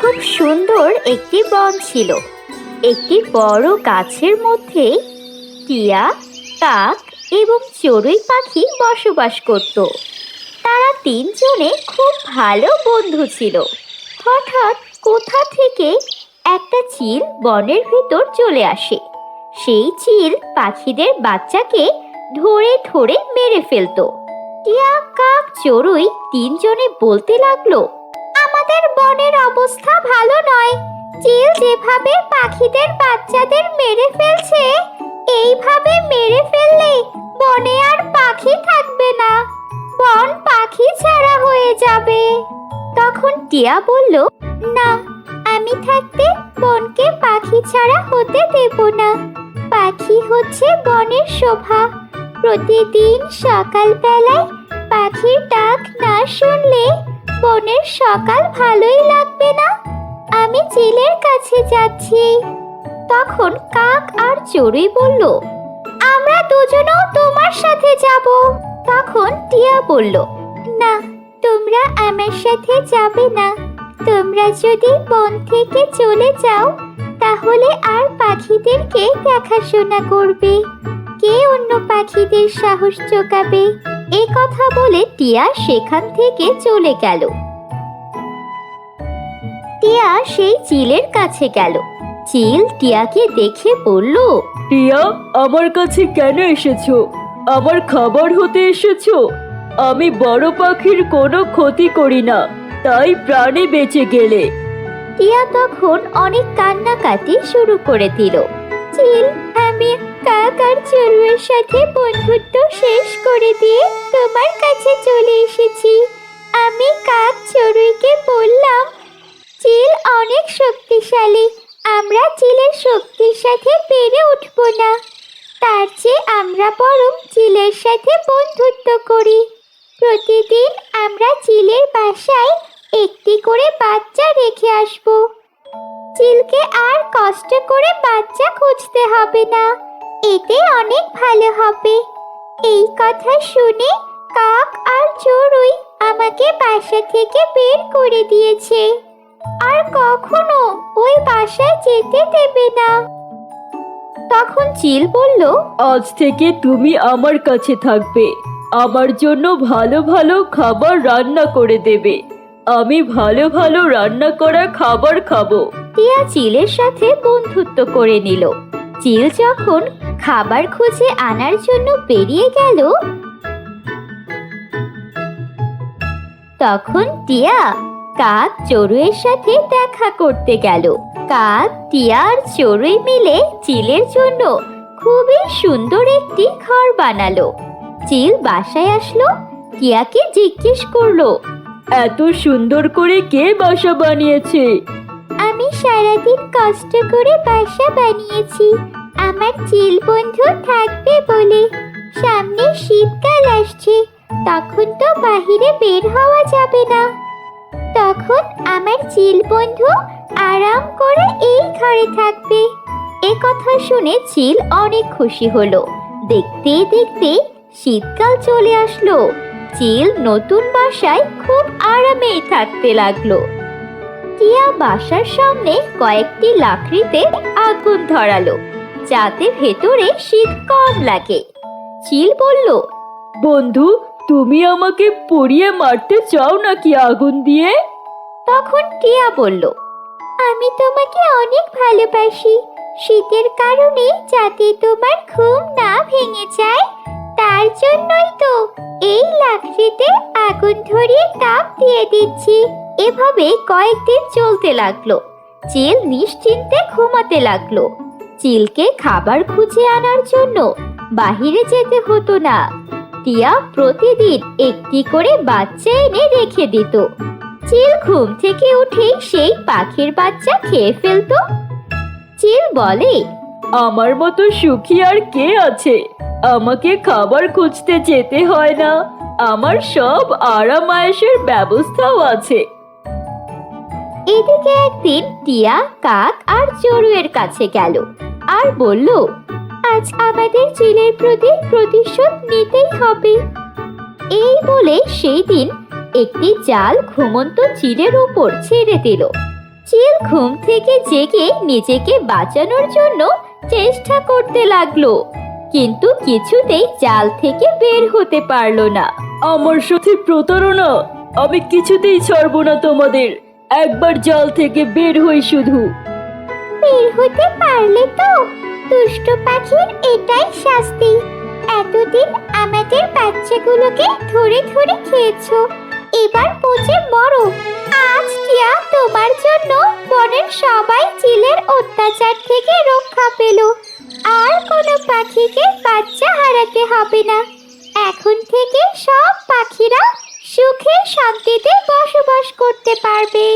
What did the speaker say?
খুব সুন্দর একটি বন ছিল। একটি বড় গাছের মধ্যে টিয়া, কাক এবং চড়ুই পাখি বসবাস করত। তারা তিনজনে খুব ভালো বন্ধু ছিল। হঠাৎ কোথা থেকে একটা চিল বনের ভিতর চলে আসে। সেই চিল পাখিদের বাচ্চাকে ধরে ধরে মেরে ফেলতো। টিয়া, কাক, চড়ুই তিনজনে বলতে লাগল বনের অবস্থা ভালো নয়। চিল যেভাবে পাখিদের, বাচ্চাদের মেরে ফেলছে, এইভাবে মেরে ফেললে বনে আর পাখি থাকবে না। বন পাখি ছাড়া হয়ে যাবে। তখন টিয়া বলল, না, আমি থাকতে বনকে পাখি ছাড়া হতে দেব না। পাখি হচ্ছে বনের শোভা। প্রতিদিন সকালবেলায় বনের সকাল ভালোই লাগবে না? আমি চিলের কাছে যাচ্ছি। তখন কাক আর চড়ুই বলল, আমরা দুজনও তোমার সাথে যাব। তখন টিয়া বলল, না, তোমরা আমার সাথে যাবে না। তোমরা যদি বন থেকে চলে যাও, তাহলে আর পাখিদেরকে দেখাশোনা করবে। কে অন্য পাখিদের সাহস চোকাবে এ কথা বলে টিয়া সেখান থেকে চলে গেল। টিয়া সেই চিলের কাছে গেল। চিল টিয়াকে দেখে বলল টিয়া আমার কাছে কেন এসেছ? আমার খাবার হতে এসেছ। আমি বড় পাখির কোনো ক্ষতি করি না তাই প্রাণে বেঁচে গেলে। টিয়া তখন অনেক কান্নাকাটি শুরু করে দিল। চিল আমি কাক আর চড়ুয়ের সাথে বন্ধুত্ব শেষ করে দিয়ে তোমার কাছে চলে এসেছি। আমি কাক চড়ুইকে বললাম চিল অনেক শক্তিশালী। আমরা চিলের শক্তির সাথে পেরে উঠবো না। তার চেয়ে আমরা বরং চিলের সাথে বন্ধুত্ব করি। প্রতিদিন আমরা চিলের বাসায় একটি করে বাচ্চা রেখে আসব। চিলকে আর কষ্ট করে বাচ্চা খুঁজতে হবে না। এতে অনেক ভালো হবে। এই কথা শুনে কাক আর চড়ুই আমাকে বাসা থেকে বের করে দিয়েছে। আর কখনো ওই বাসায় যেতে দেবে না। তখন চিল বলল আজ থেকে তুমি আমার কাছে থাকবে। আমার জন্য ভালো ভালো খাবার রান্না করে দেবে। আমি ভালো ভালো রান্না করা খাবার খাব। টিয়া চিলের সাথে বন্ধুত্ব করে নিল। চিল যখন খাবার খুঁজে আনার জন্য বেরিয়ে গেল তখন টিয়া কাক চড়ুইয়ের সাথে দেখা করতে গেল। কাক, টিয়া আর চড়ুই মিলে চিলের জন্য খুবই সুন্দর একটি ঘর বানালো। চিল বাসায় আসলো, টিয়াকে জিজ্ঞেস করল, এত সুন্দর করে কে বাসা বানিয়েছে? আমি সারাদিন কষ্ট করে বাসা বানিয়েছি। আমার চিল বন্ধু থাকবে বলে। সামনে শীতকাল আসছে, তখন তো বাহিরে বের হওয়া যাবে না। তখন আমার চিল বন্ধু আরাম করে এই ঘরে থাকবে। এ কথা শুনে চিল অনেক খুশি হলো। দেখতে দেখতে শীতকাল চলে আসলো। চিল নতুন বাসায় খুব আরামেই থাকতে লাগল। টিয়া বাসার সামনে কয়েকটি লাকড়িতে আগুন ধরালো, যাতে ভেতরে শীত কম লাগে। চিল বলল, বন্ধু, তুমি আমাকে পুড়িয়ে মারতে চাও নাকি আগুন দিয়ে? তখন টিয়া বলল, আমি তোমাকে অনেক ভালোবাসি। শীতের কারণে যাতে তোমার ঘুম না ভেঙে যায়, তার জন্যই তো এই লাকড়িতে আগুন ধরিয়ে তাপ দিয়ে দিচ্ছি। এভাবে কয়েকদিন চলতে লাগল। চিল নিশ্চিন্তে ঘুমাতে লাগল। চিলকে খাবার খুঁজে আনার জন্য বাহিরে যেতে হতো না। টিয়া প্রতিদিন একটি করে বাচ্চা এনে রেখে দিত। চিল ঘুম থেকে উঠে সেই পাখির বাচ্চা খেয়ে ফেলতো। চিল বলে আমার মতো সুখী আর কে আছে? আমাকে খাবার খুঁজতে যেতে হয় না। আমার সব আরাম আয়েসের ব্যবস্থাও আছে। এদিকে একদিন টিয়া কাক আর চড়ুয়ের কাছে গেল আর বলল আজ আমাদের চিলের প্রতি প্রতিশোধ নিতেই হবে। এই বলে সেই দিন একটি জাল ঘুমন্ত চিলের উপর ছেড়ে দিল। চিল ঘুম থেকে জেগে নিজেকে বাঁচানোর জন্য চেষ্টা করতে লাগল কিন্তু কিছুতেই জাল থেকে বের হতে পারল না। আমার সাথে প্রতারণা আমি কিছুতেই ছাড়বো না তোমাদের। একবার জাল থেকে বের হই শুধু। বের হতে পারলে তো দুষ্ট পাখির এটাই শাস্তি। এতদিন আমাদের বাচ্চাগুলোকে ধরে ধরে খেয়েছো। এবার বুঝে মরো। আজ টিয়া তোমার জন্য বনের সবাই চিলের অত্যাচার থেকে রক্ষা পেল। আর কোনো পাখিকে, বাচ্চা হারাতে হবে না। এখন থেকে সব পাখিরা সুখে শান্তিতে বসবাস করতে পারবে।